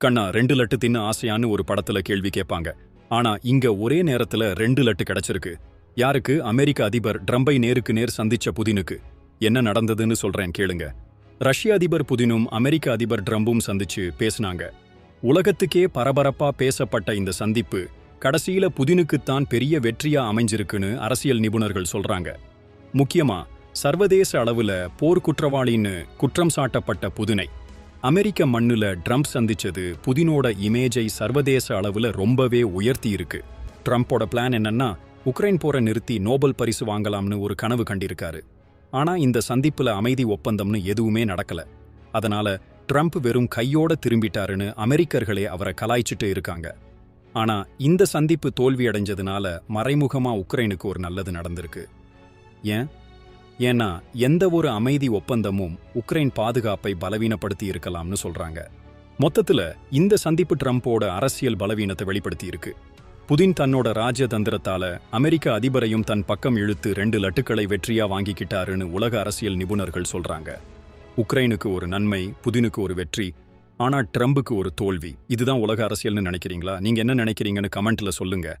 கண்ணா ரெண்டு லட்டு தின்னு ஆசையான்னு ஒரு படத்துல கேள்வி கேட்பாங்க. ஆனா இங்க ஒரே நேரத்துல ரெண்டு லட்டு கிடைச்சிருக்கு. யாருக்கு? அமெரிக்க அதிபர் ட்ரம்பை நேருக்கு நேர் சந்திச்ச புதினுக்கு. என்ன நடந்ததுன்னு சொல்றேன் கேளுங்க. ரஷ்ய அதிபர் புதினும் அமெரிக்க அதிபர் ட்ரம்பும் சந்திச்சு பேசுனாங்க. உலகத்துக்கே பரபரப்பா பேசப்பட்ட இந்த சந்திப்பு கடைசியில புதினுக்குத்தான் பெரிய வெற்றியா அமைஞ்சிருக்குன்னு அரசியல் நிபுணர்கள் சொல்றாங்க. முக்கியமா சர்வதேச அளவுல போர்க்குற்றவாளின்னு குற்றம் சாட்டப்பட்ட புதினை. அமெரிக்க மண்ணுல ட்ரம்ப் சந்திச்சது புதினோட இமேஜை சர்வதேச அளவுல ரொம்பவே உயர்த்தி இருக்கு ட்ரம்ப்போட பிளான் என்னன்னா உக்ரைன் போரை நிறுத்தி நோபல் பரிசு வாங்கலாம்னு ஒரு கனவு கண்டிருக்காரு. ஆனா இந்த சந்திப்புல அமைதி ஒப்பந்தம்னு எதுவுமே நடக்கல. அதனால ட்ரம்ப் வெறும் கையோட திரும்பிட்டாருன்னு அமெரிக்கர்களே அவரை கலாய்ச்சிட்டு இருக்காங்க. ஆனா இந்த சந்திப்பு தோல்வி அடைஞ்சதுனால மறைமுகமா உக்ரைனுக்கு ஒரு நல்லது நடந்திருக்கு. ஏன்? ஏன்னா எந்த ஒரு அமைதி ஒப்பந்தமும் உக்ரைன் பாதுகாப்பை பலவீனப்படுத்தி இருக்கலாம்னு சொல்றாங்க. மொத்தத்துல இந்த சந்திப்பு ட்ரம்ப்போட அரசியல் பலவீனத்தை வெளிப்படுத்தி இருக்கு புதின் தன்னோட ராஜதந்திரத்தால அமெரிக்க அதிபரையும் தன் பக்கம் இழுத்து ரெண்டு லட்டுக்களை வெற்றியா வாங்கிக்கிட்டாருன்னு உலக அரசியல் நிபுணர்கள் சொல்றாங்க. உக்ரைனுக்கு ஒரு நன்மை புதினுக்கு ஒரு வெற்றி ஆனா ட்ரம்புக்கு ஒரு தோல்வி. இதுதான் உலக அரசியல்னு நினைக்கிறீங்களா? நீங்க என்ன நினைக்கிறீங்கன்னு கமெண்ட்ல சொல்லுங்க.